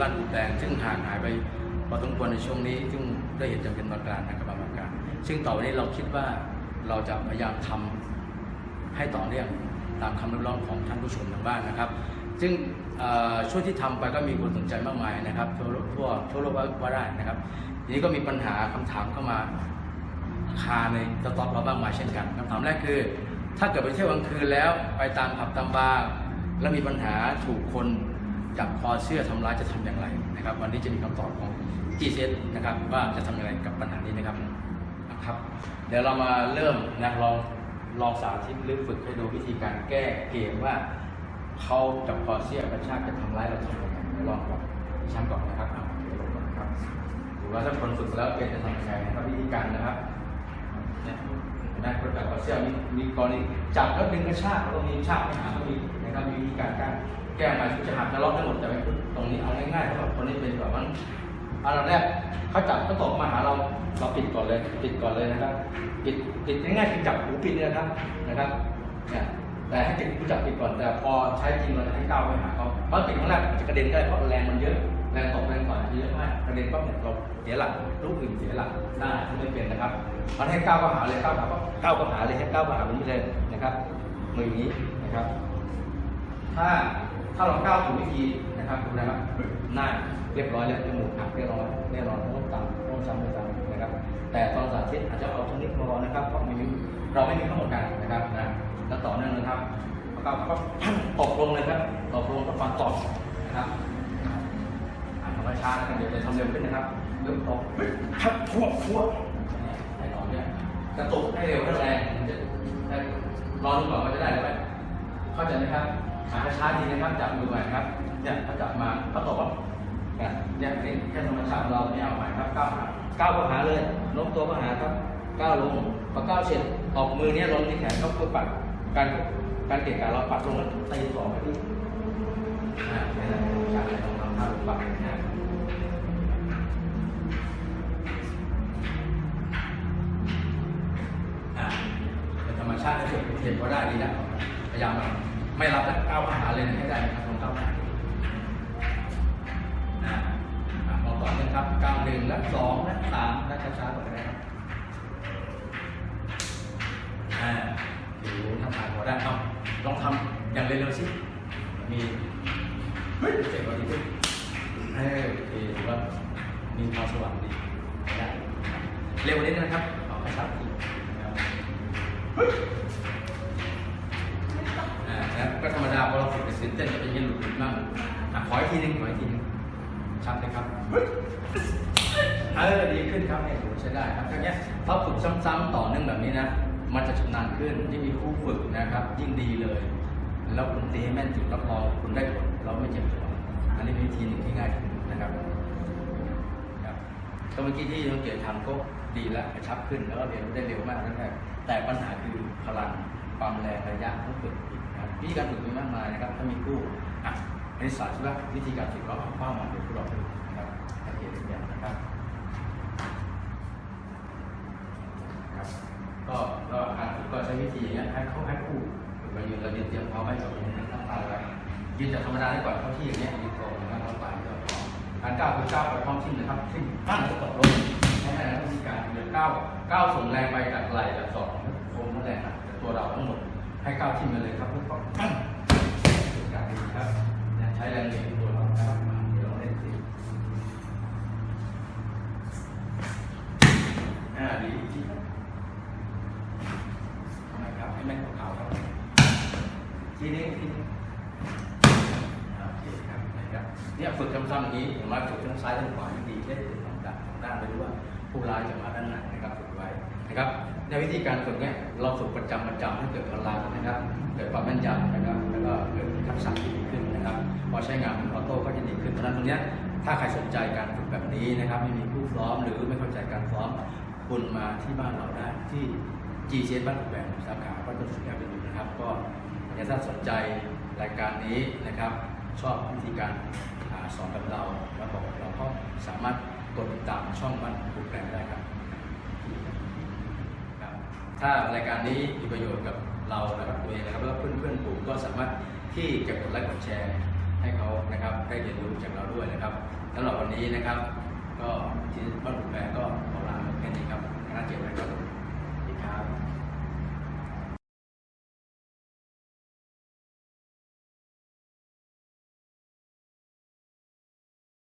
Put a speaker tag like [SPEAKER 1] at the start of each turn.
[SPEAKER 1] บ้านอุแตงซึ่งห่างหายไปพอสมควรในช่วงนี้ซึ่งได้เห็นจำเป็นประการนะครับบางประการ ซึ่งต่อไปนี้เราคิดว่าเราจะพยายามทำให้ต่อเนื่องตามคำเรียกร้องของท่านผู้ชมทางบ้านนะครับ ซึ่งช่วงที่ทำไปก็มีคนสนใจมากมายนะครับทั่วทั่วทั่วโลกว่าได้นะครับ ทีนี้ก็มีปัญหาคำถามเข้ามาคาในสต็อกเราบ้างมายเช่นกันคำถามแรกคือ ถ้าเกิดไปเที่ยวกลางคืนแล้วไปตามผับตามบาร์แล้วมีปัญหาถูกคน จับคอเสื้อทำร้ายจะทำอย่างไรนะครับ วันนี้จะมีคำตอบของ g ีเนะครับว่าจะทำอย่างไรกับปัญหานี้นะครับนะครับ เดี๋ยวเรามาเริ่มนะลองลองสาธิตหรือฝึกให้ดูวิธีการแก้เกมว่าเขาจับคอเสื้อกระชากจะทำร้ายเราทำยังไงเดี๋ยวลองกับดิฉันก่อนนะครับอะเดี๋ยวลงก่อนนะครับดูว่าถ้าคนฝึกแล้วเป็นจะทำยังไงนะครับวิธีการนะครับเนี่ยนะคนจับคอเสื้อมีมีกรณีจับแล้วดึงกระชากแล้วมีชากไปหาก็มีนะครับมีวิธีการ แก้มาชุดจะหักจะล็อกได้หมดแต่ไม่ตรงนี้เอาง่ายๆสำหรับคนนี้เป็นแบบว่าอันดับแรกเขาจับเขาตกมาหาเราเราปิดก่อนเลย ปิดก่อนเลยนะครับ ปิดปิดง่ายๆคือจับหูปิดเลยนะครับนะครับเนี่ยแต่ให้ปิดหูจับปิดก่อนแต่พอใช้จริงเราจะให้ก้าวไปหาเขาเพราะปิดครั้งแรกจะกระเด็นได้เพราะแรงมันเยอะแรงตกแรงกว่าเยอะมากกระเด็นก็เนี่ยเราเสียหลักลูกอื่นเสียหลักได้ไม่เป็นนะครับมันให้ก้าวก็หาเลยก้าวหาก็ก้าวก็หาเลยให้ก้าวก็หาแบบนี้เลยนะครับมืออย่างนี้นะครับ ถ้า ถ้าเราก้าวถูกวิธีนะครับดูนะครับหน้าเรียบร้อยแล้วจมูกหักเรียบร้อยแน่นอนต้องจำต้องจำไม่จำนะครับ แต่ตอนสาธิตอาจจะเอาตรงนี้พอนะครับเพราะมีเราไม่มีทั้งหมดกันนะครับนะแล้วต่อเนื่องนะครับแล้วก็ก็ตกลงเลยครับตกลงกับฟันตอกนะครับอ่าธรรมชาตินะครับเดี๋ยวจะทำเร็วขึ้นนะครับเริ่มตกพับพวกพวให้ต่อเนี่ยกระตุกให้เร็วให้แรงจะรอดูก่อนว่าจะได้หรือไม่เข้าใจไหมครับ หาช้าๆดีนะครับจับมือใหม่ครับเนี่ยถ้าจับมาก็ตกว่าเนี่ยเนี่ยนี่แค่ธรรมชาติเราไม่เอาใหม่ครับก้าวหาก้าวก็หาเลยโน้มตัวก็หาครับก้าวลงพอก้าวเสร็จออกมือเนี่ยลงที่แขนก็คือปัดการการเกะกะเราปัดลงแล้วตีสองไปที่นี่แหละธรรมชาติของเราท่าปัดนะเป็นธรรมชาติที่สุดเห็นว่าได้ดีแล้วพยายาม ไม่รับแล้วก้าวหาเลยให้ได้นะครับลองก้าวหาอ่าอ่าลองต่อเนื่องครับก้าวหนึ่งและสองและสามและช้าๆก่อนก็ได้ครับอ่าดูทำผ่านพอได้เอาลองทำอย่างเร็วๆสิมีเฮ้ยเจ๋งกว่านี้ด้วยเออโอเคถือว่ามีความสว่างดีได้เร็วกว่านี้นะครับเอากระชับอีกนะครับ เราฝึกเป็นเต้นจะเป็นอยันหลุดหลุดบ้างอะขออีกทีหนึงขออีกทีหนึงชัดเลยครับเออดีขึ้นครับเนี่ยถือว่าใช้ได้ครับทั้งนี้ยถ้าฝึกซ้ำๆต่อเนื่องแบบนี้นะ มันจะชำนาญขึ้นยิ่งมีครูฝึกนะครับ ยิ่งดีเลย แล้วคุณตีให้แม่นจุดรับรองคุณได้ผลเราไม่เจ็บตัวอันนี้เป็นวิธีหนึ่งที่ง่ายนะครับครับก็เมื่อกี้ที่น้องเกียรติทำก็ดีแล้วกระชับขึ้นแล้วก็เรียนได้เร็วมากนั่นแหละแต่ปัญหาคือ ความแรงระยะต้องฝึกอีกนะครับวิธีการฝึกมีมากมายนะครับ ถ้ามีคู่อะในสายที่ว่าวิธีการฝึกเราเอาเป้ามาเป็นผู้ลองดูนะครับสังเกตตัวอย่างนะครับครับก็ก็การฝึกก็ใช้วิธีอย่างเงี้ยให้เข้าให้คู่ฝึกไปยืนเรายืนเตรียมพร้อมไว้กับมือทั้งตั้งตาไว้ยืนจากธรรมดาได้ก่อนเข้าที่อย่างเงี้ยยืนตรงนะครับเข้าไปก็พร้อมการก้าวคือก้าวไปพร้อมทิ้งนะครับทิ้งปั้นแล้วตกลงไม่ใช่นะวิธีการเดินก้าวก้าวส่งแรงไปจากไหล่จากศอกโค้งนั่นแหละครับแต่ตัวเราทั้งหมด ให้ก้าวทิ้งไปเลยครับเพื่อปั้นการดีครับเนี่ยใช้แรงเหวี่ยงตัวเรานะครับมาเดี๋ยวเราเล่นสิอ่าดีอีกทีครับนะครับให้แม่นของเขาครับทีนี้ทีนี้โอเคครับนะครับเนี่ยฝึกซ้ำๆอย่างนี้อย่างมาฝึกทั้งซ้ายทั้งขวาอย่ดีได้ถึงสองด้านสองด้านไปรู้ว่าผู้ร้ายจะมาด้านไหน นะครับในวิธีการฝึกเนี่ยเราฝึกประจำประจำให้เกิดพลังนะครับ เกิดความแม่นยำนะครับ แล้วก็เกิดทักษะที่ดีขึ้นนะครับ พอใช้งานออโต้ก็จะดีขึ้นเพราะฉะนั้นตรงเนี้ยถ้าใครสนใจการฝึกแบบนี้นะครับไม่มีผู้ซ้อมหรือไม่เข้าใจการซ้อมคุณมาที่บ้านเราได้ที่ G C บ้านแหวนสาขาวัดต้นสุขแอเวนิวนะครับ ก็ถ้าสนใจรายการนี้นะครับ ชอบวิธีการอสอนกับเราแล้วบอกเราก็สามารถกดติดตามช่องบ้านปลูกแปลงได้ครับ ถ้ารายการนี้มีประโยชน์กับเรานะครับตัวเองนะครับแล้วเพื่อนเพื่อนๆกลุ่มก็สามารถที่จะกดไลค์กดแชร์ให้เขานะครับได้เรียนรู้จากเราด้วยนะครับสำหรับวันนี้นะครับ ก็ที่บ้านหลวงแปรก็ขอลา